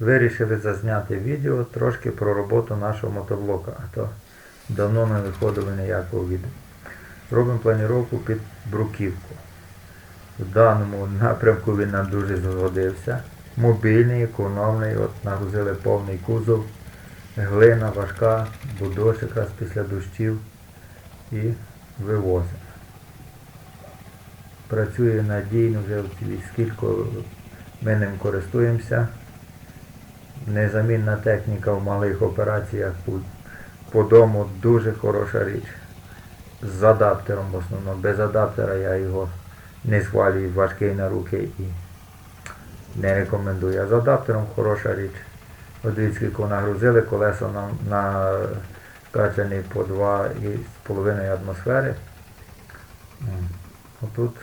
Вирішили зазняти відео трошки про роботу нашого мотоблока, а то давно не виходили ніякого відео. Робимо планіровку під бруківку. В даному напрямку він нам дуже згодився. Мобільний, економний, от нагрузили повний кузов, глина важка, бо дощ якраз після дощів і вивозимо. Працює надійно вже скільки ми ним користуємося. Незамінна техніка в малих операціях по, дому дуже хороша річ. З адаптером в основному. Без адаптера я його не схвалюю, важкий на руки і не рекомендую. А з адаптером хороша річ. От скільки нагрузили, колеса нам накачані по 2,5 атмосфери. Отут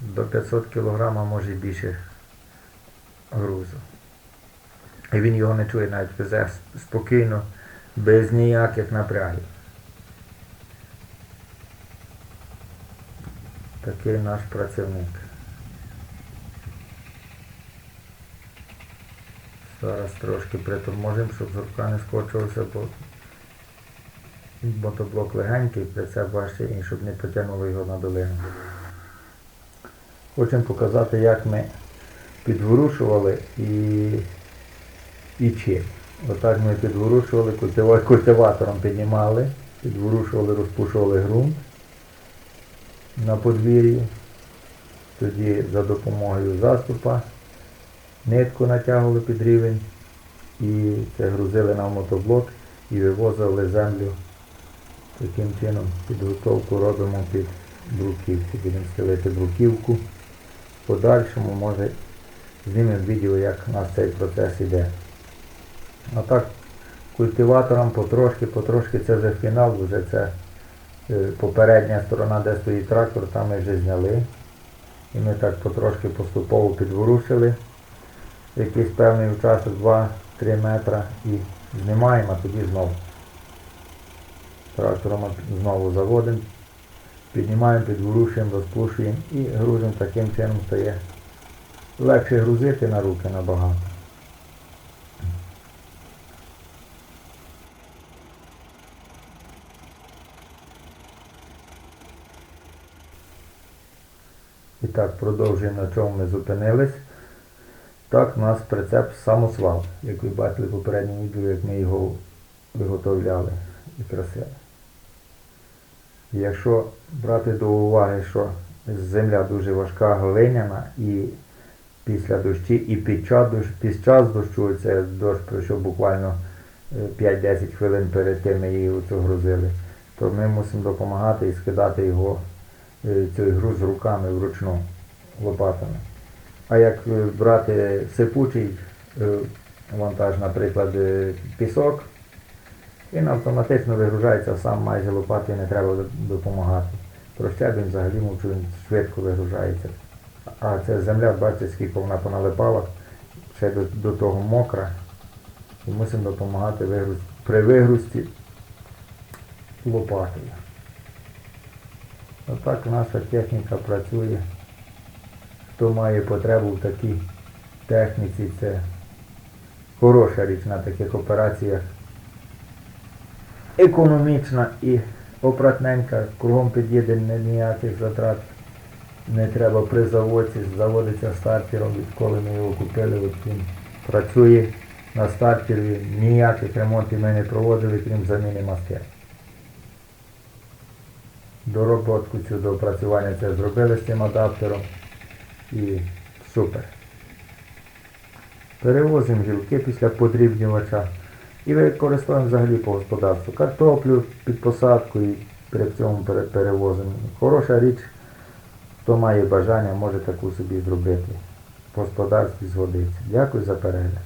до 500 кг може більше грузу. І він його не чує, навіть везе спокійно, без ніяких напрягів. Такий наш працівник. Зараз трошки приторможимо, щоб зубка не скочилося, бо мотоблок легенький, прицеп важчий, і щоб не потягнуло його на долину. Хочемо показати, як ми підворушували і, і чим. Отак ми підворушували, культиватором піднімали, підворушували, розпушували ґрунт на подвір'ї. Тоді за допомогою заступа нитку натягували під рівень і це грузили на мотоблок і вивозили землю. Таким чином підготовку робимо під бруківку. Будемо стелити бруківку. В подальшому може знімемо відео, як у нас цей процес іде. А так культиватором потрошки, потрошки це вже фінал, вже це е, попередня сторона, де стоїть трактор, там ми вже зняли. І ми так потрошки поступово підворушили якийсь певний участок 2-3 метра і знімаємо, а тоді знову. Трактором знову заводимо, піднімаємо, підворушуємо, розпушуємо і грузимо таким чином стає легше грузити на руки набагато. І так, продовжуємо на чому ми зупинились. Так, у нас прицеп самосвал, як ви бачили в попередньому відео, як ми його виготовляли і красили. Якщо брати до уваги, що земля дуже важка, глиняна і після дощі, і під час, під час дощу, це дощ пройшов буквально е, 5-10 хвилин перед тим ми її оцю грузили, то ми мусимо допомагати і скидати його, е, цей груз руками вручну лопатами. А як е, брати сипучий е, вантаж, наприклад, пісок, він автоматично вигружається сам майже лопати не треба допомагати. Про щебінь взагалі мовчу, він швидко вигружається. А це земля, бачите, скільки вона поналипала, ще до, до того мокра. І мусимо допомагати вигруз... при вигрузці лопатою. Отак наша техніка працює. Хто має потребу в такій техніці, це хороша річ на таких операціях. Економічна і опратненька, кругом під'їде ніяких затрат. Не треба при заводці, заводиться стартером, відколи ми його купили, от він працює на стартері, ніяких ремонтів ми не проводили, крім заміни маски. Дороботку цю до опрацювання це зробили з цим адаптером і супер. Перевозимо гілки після подрібнювача і використовуємо взагалі по господарству. Картоплю під посадку і при цьому перевозимо. Хороша річ, хто має бажання, може таку собі зробити. В господарстві згодиться. Дякую за перегляд.